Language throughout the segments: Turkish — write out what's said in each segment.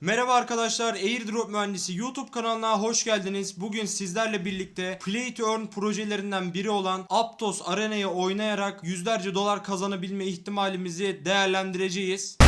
Merhaba arkadaşlar, Airdrop Mühendisi YouTube kanalına hoş geldiniz. Bugün sizlerle birlikte Play to Earn projelerinden biri olan Aptos Arena'yı oynayarak yüzlerce dolar kazanabilme ihtimalimizi değerlendireceğiz.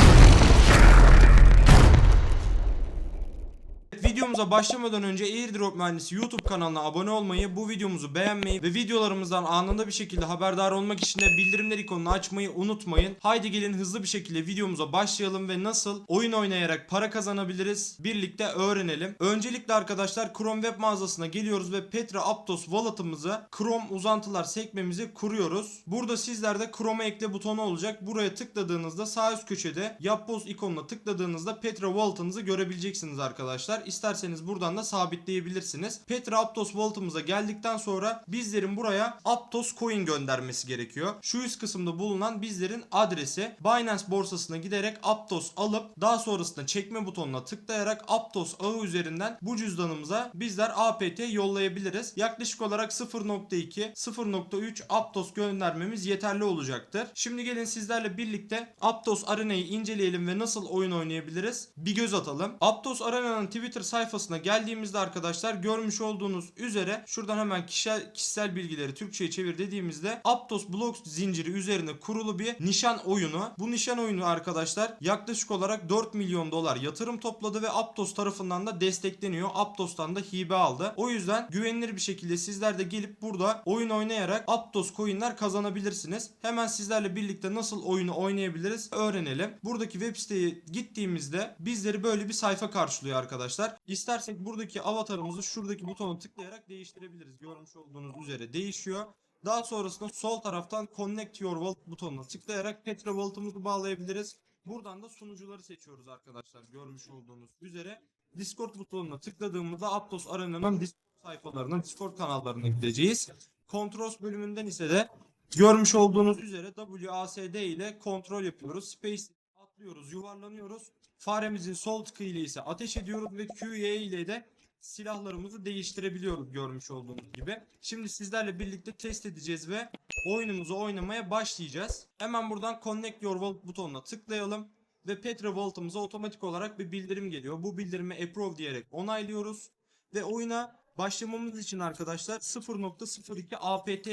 Videomuza başlamadan önce Airdrop Mühendisi YouTube kanalına abone olmayı, bu videomuzu beğenmeyi ve videolarımızdan anında bir şekilde haberdar olmak için de bildirimler ikonunu açmayı unutmayın. Haydi gelin hızlı bir şekilde videomuza başlayalım ve nasıl oyun oynayarak para kazanabiliriz birlikte öğrenelim. Öncelikle arkadaşlar Chrome web mağazasına geliyoruz ve Petra Aptos wallet'ımızı Chrome uzantılar sekmemizi kuruyoruz. Burada sizlerde Chrome'a ekle butonu olacak. Buraya tıkladığınızda sağ üst köşede yapboz ikonuna tıkladığınızda Petra wallet'ınızı görebileceksiniz arkadaşlar. İsterseniz buradan da sabitleyebilirsiniz. Petra Aptos wallet'ımıza geldikten sonra bizlerin buraya Aptos coin göndermesi gerekiyor. Şu üst kısımda bulunan bizlerin adresi Binance borsasına giderek Aptos alıp daha sonrasında çekme butonuna tıklayarak Aptos ağı üzerinden bu cüzdanımıza bizler APT yollayabiliriz. Yaklaşık olarak 0.2 0.3 Aptos göndermemiz yeterli olacaktır. Şimdi gelin sizlerle birlikte Aptos Arena'yı inceleyelim ve nasıl oyun oynayabiliriz bir göz atalım. Aptos Arena'nın Twitter sayfasına geldiğimizde arkadaşlar görmüş olduğunuz üzere şuradan hemen kişisel, kişisel bilgileri Türkçe'ye çevir dediğimizde Aptos Blocks zinciri üzerine kurulu bir nişan oyunu. Bu nişan oyunu arkadaşlar yaklaşık olarak 4 milyon dolar yatırım topladı ve Aptos tarafından da destekleniyor. Aptos'tan da hibe aldı. O yüzden güvenilir bir şekilde sizler de gelip burada oyun oynayarak Aptos coinler kazanabilirsiniz. Hemen sizlerle birlikte nasıl oyunu oynayabiliriz öğrenelim. Buradaki web siteye gittiğimizde bizleri böyle bir sayfa karşılıyor arkadaşlar. İstersek buradaki avatarımızı şuradaki butona tıklayarak değiştirebiliriz. Görmüş olduğunuz üzere değişiyor. Daha sonrasında sol taraftan Connect Your Wallet butonuna tıklayarak Petra Wallet'ımızı bağlayabiliriz. Buradan da sunucuları seçiyoruz arkadaşlar görmüş olduğunuz üzere. Discord butonuna tıkladığımızda Aptos Arena'nın Discord sayfalarına, Discord kanallarına gideceğiz. Controls bölümünden ise de görmüş olduğunuz üzere WASD ile kontrol yapıyoruz. Space atlıyoruz, yuvarlanıyoruz. Faremizin sol tıkı ise ateş ediyoruz ve QE ile de silahlarımızı değiştirebiliyoruz görmüş olduğunuz gibi. Şimdi sizlerle birlikte test edeceğiz ve oyunumuzu oynamaya başlayacağız. Hemen buradan Connect Your Wallet butonuna tıklayalım ve Petra Wallet'ımıza otomatik olarak bir bildirim geliyor. Bu bildirimi approve diyerek onaylıyoruz ve oyuna başlamamız için arkadaşlar 0.02 APT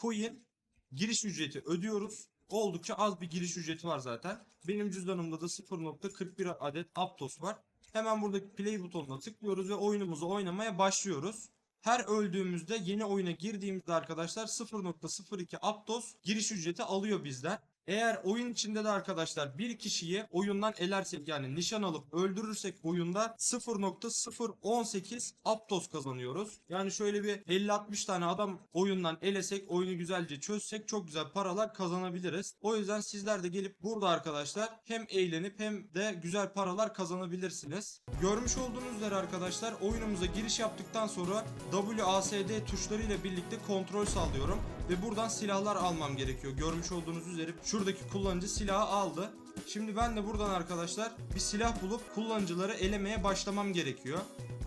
coin giriş ücreti ödüyoruz. Oldukça az bir giriş ücreti var zaten. Benim cüzdanımda da 0.41 adet Aptos var. Hemen buradaki play butonuna tıklıyoruz ve oyunumuzu oynamaya başlıyoruz. Her öldüğümüzde yeni oyuna girdiğimizde arkadaşlar 0.02 Aptos giriş ücreti alıyor bizden. Eğer oyun içinde de arkadaşlar bir kişiyi oyundan elersek yani nişan alıp öldürürsek oyunda 0.018 Aptos kazanıyoruz. Yani şöyle bir 50-60 tane adam oyundan elesek oyunu güzelce çözsek çok güzel paralar kazanabiliriz. O yüzden sizler de gelip burada arkadaşlar hem eğlenip hem de güzel paralar kazanabilirsiniz. Görmüş olduğunuz üzere arkadaşlar oyunumuza giriş yaptıktan sonra WASD tuşlarıyla birlikte kontrol sağlıyorum ve buradan silahlar almam gerekiyor. Görmüş olduğunuz üzere şuradaki kullanıcı silahı aldı. Şimdi ben de buradan arkadaşlar bir silah bulup kullanıcıları elemeye başlamam gerekiyor.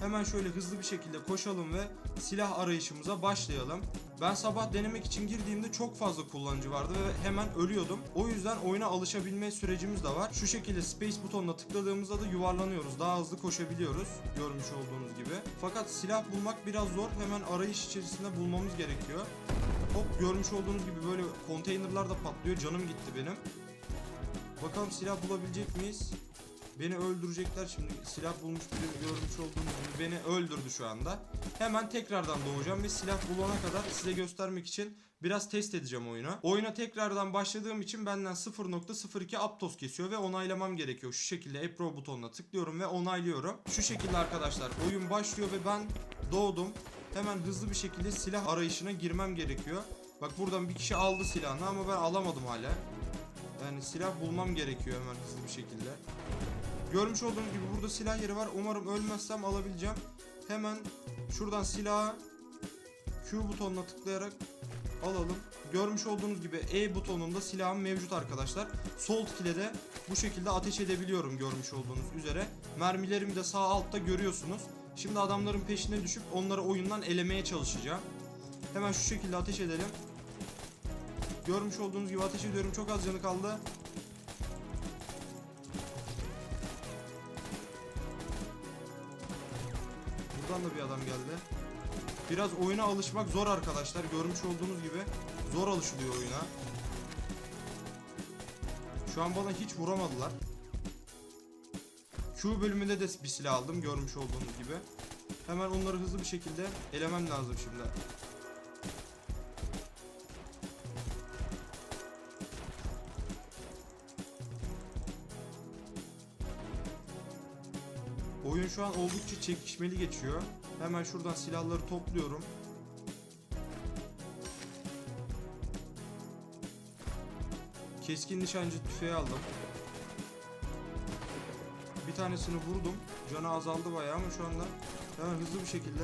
Hemen şöyle hızlı bir şekilde koşalım ve silah arayışımıza başlayalım. Ben sabah denemek için girdiğimde çok fazla kullanıcı vardı ve hemen ölüyordum. O yüzden oyuna alışabilme sürecimiz de var. Şu şekilde space butonuna tıkladığımızda da yuvarlanıyoruz. Daha hızlı koşabiliyoruz. Görmüş olduğunuz gibi. Fakat silah bulmak biraz zor. Hemen arayış içerisinde bulmamız gerekiyor. Hop görmüş olduğunuz gibi böyle konteynerlar da patlıyor. Canım gitti benim. Bakalım silah bulabilecek miyiz? Beni öldürecekler şimdi. Silah bulmuş biri görmüş olduğunuz gibi beni öldürdü şu anda. Hemen tekrardan doğacağım ve silah bulana kadar size göstermek için biraz test edeceğim oyunu. Oyuna tekrardan başladığım için benden 0.02 Aptos kesiyor ve onaylamam gerekiyor. Şu şekilde Approve butonuna tıklıyorum ve onaylıyorum. Şu şekilde arkadaşlar oyun başlıyor ve ben doğdum. Hemen hızlı bir şekilde silah arayışına girmem gerekiyor. Bak buradan bir kişi aldı silahını ama ben alamadım hala. Yani silah bulmam gerekiyor hemen hızlı bir şekilde. Görmüş olduğunuz gibi burada silah yeri var. Umarım ölmezsem alabileceğim. Hemen şuradan silahı Q butonuna tıklayarak alalım. Görmüş olduğunuz gibi E butonunda silahım mevcut arkadaşlar. Sol tık ile de bu şekilde ateş edebiliyorum görmüş olduğunuz üzere. Mermilerimi de sağ altta görüyorsunuz. Şimdi adamların peşine düşüp onları oyundan elemeye çalışacağım. Hemen şu şekilde ateş edelim. Görmüş olduğunuz gibi ateş ediyorum. Çok az canı kaldı. Şuradan da bir adam geldi. Biraz oyuna alışmak zor arkadaşlar. Görmüş olduğunuz gibi zor alışılıyor oyuna. Şu an bana hiç vuramadılar. Q bölümünde de bir silah aldım görmüş olduğunuz gibi. Hemen onları hızlı bir şekilde elemem lazım şimdi. Oyun şu an oldukça çekişmeli geçiyor. Hemen şuradan silahları topluyorum. Keskin nişancı tüfeği aldım. Bir tanesini vurdum. Canı azaldı bayağı ama şu anda hemen hızlı bir şekilde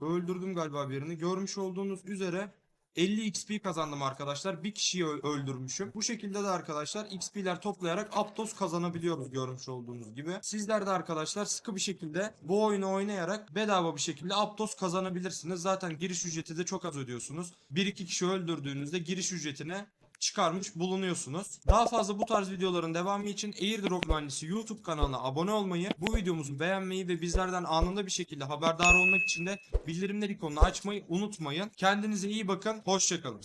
öldürdüm galiba birini. Görmüş olduğunuz üzere 50 XP kazandım arkadaşlar. Bir kişiyi öldürmüşüm. Bu şekilde de arkadaşlar XP'ler toplayarak Aptos kazanabiliyoruz görmüş olduğunuz gibi. Sizler de arkadaşlar sıkı bir şekilde bu oyunu oynayarak bedava bir şekilde Aptos kazanabilirsiniz. Zaten giriş ücreti de çok az ödüyorsunuz. 1-2 kişi öldürdüğünüzde giriş ücretine çıkarmış bulunuyorsunuz. Daha fazla bu tarz videoların devamı için Airdrop Mühendisi YouTube kanalına abone olmayı, bu videomuzu beğenmeyi ve bizlerden anında bir şekilde haberdar olmak için de bildirimler ikonunu açmayı unutmayın. Kendinize iyi bakın, hoşçakalın.